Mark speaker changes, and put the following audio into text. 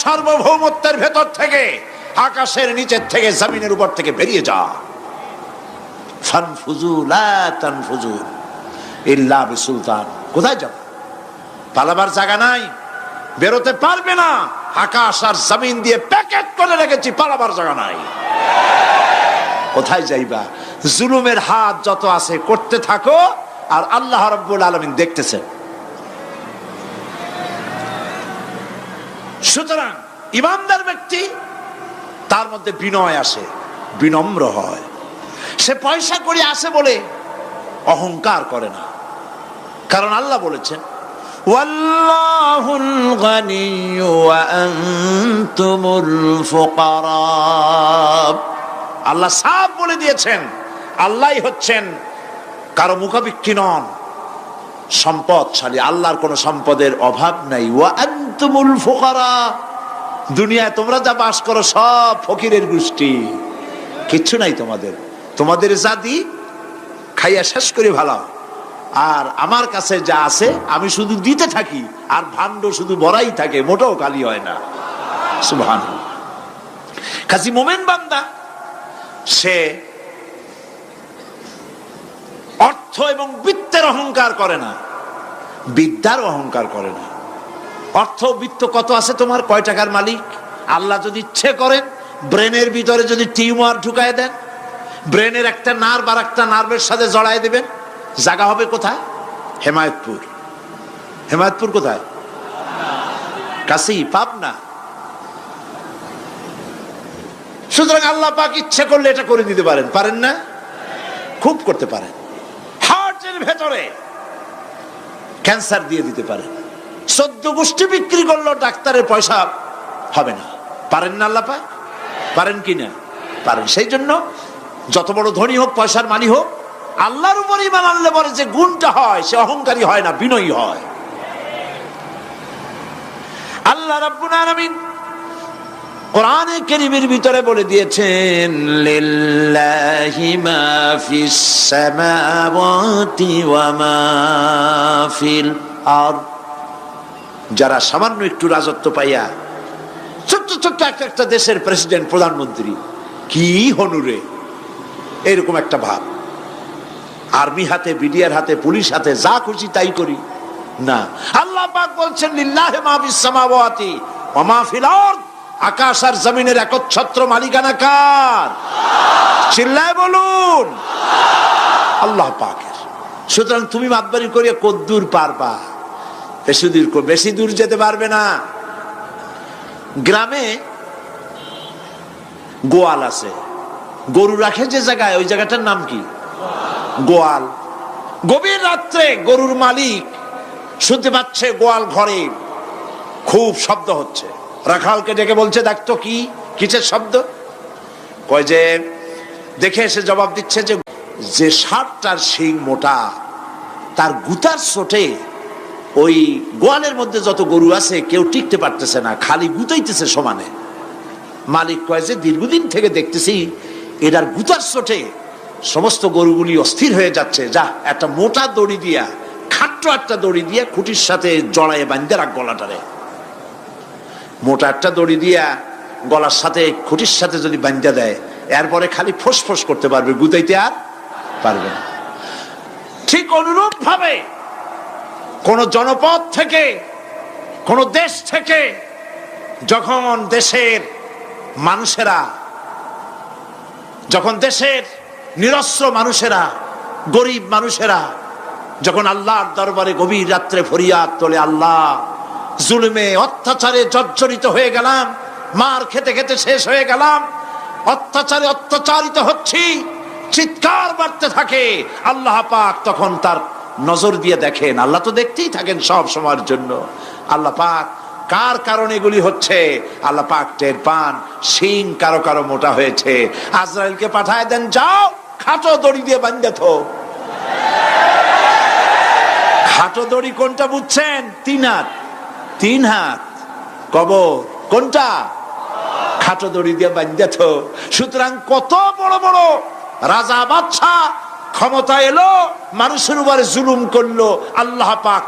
Speaker 1: সার্বভৌমত্বের ভেতর থেকে, আকাশের নিচের থেকে, জমিনের উপর থেকে বেরিয়ে যা। বিসুলতান। কোথায় যাব? পালাবার জায়গা নাই, বেরোতে পারবে না। আকাশ আর জমিন দিয়ে প্যাকেট করে রেখেছি, পালাবার জায়গা নাই। কোথায় যাইবা? জুলুমের হাত যত আছে, করতে থাকো, আর আল্লাহ রব্বুল আলমিন দেখতেছেন। সুতরাং ইমানদার ব্যক্তি, তার মধ্যে বিনয় আসে, বিনম্র হয়। সে পয়সা করে আসে বলে অহংকার করে না। কারণ আল্লাহ বলেছেন আল্লাহ সাফ বলে দিয়েছেন আল্লাহ হচ্ছেন কারও মুখাবিক্ষী নন। সম্পদশালী, আল্লাহর কোনো সম্পদের অভাব নাই। দুনিয়ায় তোমরা যা বাস করো সব ফকিরের গোষ্ঠী। কিচ্ছু নাই তোমাদের। তোমাদের জাতি খাইয়া শেষ করে ভালো। আর আমার কাছে যা আছে, আমি শুধু দিতে থাকি, আর ভাণ্ড শুধু ভরাই থাকে, মোটেও কালি হয় না। সুবহান কাজী মোমেন বান্দা, সে অর্থ এবং বৃত্তের অহংকার করে না। বিদ্যার অহংকার করে না। অর্থ বৃত্ত কত আছে তোমার? কয় টাকার মালিক? আল্লাহ যদি ইচ্ছে করেন ব্রেনের ভিতরে যদি টিউমার ঢুকায় দেন, ব্রেনের একটা নার্ভ আর একটা নার্ভের সাথে জড়ায় দেবেন, জায়গা হবে কোথায়? হেমায়তপুর। হেমায়তপুর কোথায়? কাছেই পাবনা। সুতরাং আল্লাহ পাক ইচ্ছে করলে এটা করে দিতে পারেন। পারেন না? খুব করতে পারেন। ভেতরে। ক্যান্সার দিয়ে দিতে পারেন সদ্য গোষ্ঠী বিক্রি করল, ডাক্তারের পয়সা হবে না। পারেন না আল্লাহ পাক পারেন কি না? পারেন। সেই জন্য যত বড় ধনী হোক, পয়সার মানি হোক, আল্লাহর উপর ইমান আনলে বলে যে গুণটা হয়, সে অহংকারী হয় না, বিনয়ী হয়। আল্লাহ রাব্বুল আলামিন কোরআনে কেরিমের ভিতরে বলে দিয়েছেন
Speaker 2: আরদ।
Speaker 1: যারা সামান্য একটু রাজত্ব পাইয়া ছোট্ট ছোট্ট একটা একটা দেশের প্রেসিডেন্ট, প্রধানমন্ত্রী, কি হনুরে এরকম একটা ভাব। আর্মি হাতে, বিডিআর হাতে, পুলিশ হাতে, যা খুশি তাই করি। না। আল্লাহ পাক বলছেন, লিল্লাহি মা সামাওয়াতি ওয়া আরদ। আকাশ আর জমিনের একচ্ছত্র মালিকানা কার? চিল্লায় বলুন। আল্লাহ পাকের। সুতরাং তুমি মাতবারি করিয়া কদ্দূর পারবা? বেশি দূর বেশি দূর যেতে পারবে না। গ্রামে গোয়াল আছে। গরু রাখে যে জায়গায়, ওই জায়গাটার নাম কি? গোয়াল। গভীর রাত্রে গরুর মালিক শুনতে পাচ্ছে গোয়াল ঘরে খুব শব্দ হচ্ছে। রাখালকে ডেকে বলছে দেখতো কি, কিসের শব্দ? কয় যে, দেখে এসে জবাব দিচ্ছে যে যে ষাটটার শিং মোটা, তার গুতার চোটে ওই গোয়ালের মধ্যে যত গরু আছে, কেউ টিকতে পারতেছে না, খালি গুতাইতেছে সমানে। মালিক কয় যে, দীর্ঘদিন থেকে দেখতেছি, এটার গুতার চোটে সমস্ত গরুগুলি অস্থির হয়ে যাচ্ছে। যা, একটা মোটা দড়ি দিয়া, খাট্ট একটা দড়ি দিয়া খুঁটির সাথে জড়াইয়ে বান্ধে রাখ গলাটারে। মোটা একটা দড়ি দিয়া গলার সাথে, খুঁটির সাথে যদি বান্ধা দেয়, এরপরে খালি ফোঁস করতে পারবে, গুতাইতে আর পারবে না। ঠিক অনুরূপ ভাবে কোন জনপদ থেকে, কোন দেশ থেকে যখন দেশের মানুষেরা, যখন দেশের নিরস্ত্র মানুষেরা, গরিব মানুষেরা, যখন আল্লাহর দরবারে গভীর রাত্রে ফরিয়াদ তোলে, আল্লাহ জুলুমে অত্যাচারে জর্জরিত হয়ে গেলাম, মার খেতে খেতে শেষ হয়ে গেলাম, অত্যাচারে অত্যাচারিত হচ্ছি, চিৎকার বাড়তে থাকে, আল্লাহ পাক তখন তার নজর দিয়ে দেখেন, আল্লাহ তো দেখতেই থাকেন সব সময়ের জন্য, আল্লাহ পাক কার কারণে এগুলি হচ্ছে, আল্লাহ পাক টের পান, শিং কারও কারও মোটা হয়েছে, আজরাইলকে পাঠায় দেন, যাও, খাটো দড়ি দিয়ে বান্ধে থো খাটো দড়ি কোনটা বুঝছেন? তিন তিন হাত। কবর। কোনটা? খাটো দড়ি দিয়ে বান্ধেছ সুতরাং কত বড় বড় রাজা বাচ্চা ক্ষমতা এলো, মানুষের উপরে জুলুম করল, আল্লাহ পাক